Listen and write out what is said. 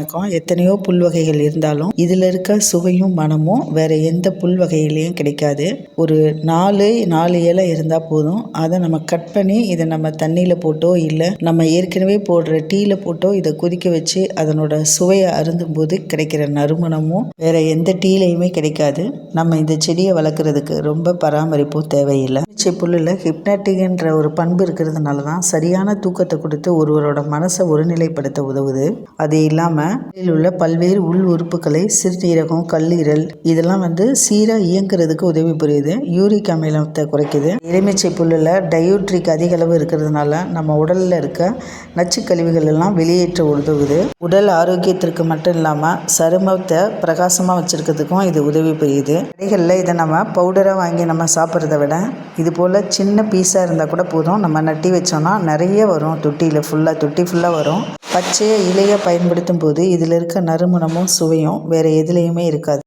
வணக்கம். எத்தனையோ புல் வகைகள் இருந்தாலும் இதில் இருக்க சுவையும் மனமும் வேற எந்த புல் வகையிலையும் கிடைக்காது. ஒரு நாலு நாலு இலை இருந்தால் போதும். அதை நம்ம கட் பண்ணி இதை நம்ம தண்ணியில் போட்டோ இல்லை நம்ம ஏற்கனவே போடுற டீயில் போட்டோ இதை கொதிக்க வச்சு அதனோட சுவையை அருந்தும் போது கிடைக்கிற நறுமணமும் வேற எந்த டீலையுமே கிடைக்காது. நம்ம இந்த செடியை வளர்க்குறதுக்கு ரொம்ப பராமரிப்பும் தேவையில்லை. பச்சை புல்லில் ஹிப்னாட்டிக்ன்ற ஒரு பண்பு இருக்கிறதுனால தான் சரியான தூக்கத்தை கொடுத்து ஒருவரோட மனசை ஒருநிலைப்படுத்த உதவுது. அது இல்லாமல் உடலில் உள்ள பல்வேறு உள் உறுப்புகளை சிறுநீரகம் கல்லீரல் இதெல்லாம் வந்து சீராக இயங்குறதுக்கு உதவி புரியுது. யூரிக் அமிலத்தை குறைக்குது. எலுமிச்சை புல்லில் டயோட்ரிக் அதிக அளவு இருக்கிறதுனால நம்ம உடலில் இருக்க நச்சு கழிவுகள் எல்லாம் வெளியேற்ற உதவுது. உடல் ஆரோக்கியத்திற்கு மட்டும் இல்லாமல் சருமத்தை பிரகாசமாக வச்சுருக்கிறதுக்கும் இது உதவி புரியுது. கடைகளில் இதை நம்ம பவுடராக வாங்கி நம்ம சாப்பிட்றத விட இது போல் சின்ன பீஸாக இருந்தால் கூட போதும். நம்ம நட்டி வச்சோம்னா நிறைய வரும். தொட்டியில் ஃபுல்லாக தொட்டி ஃபுல்லாக வரும். பச்சையை இலையை பயன்படுத்தும் போது போது இதில் இருக்க நறுமணமும் சுவையும் வேறு எதுலேயுமே இருக்காது.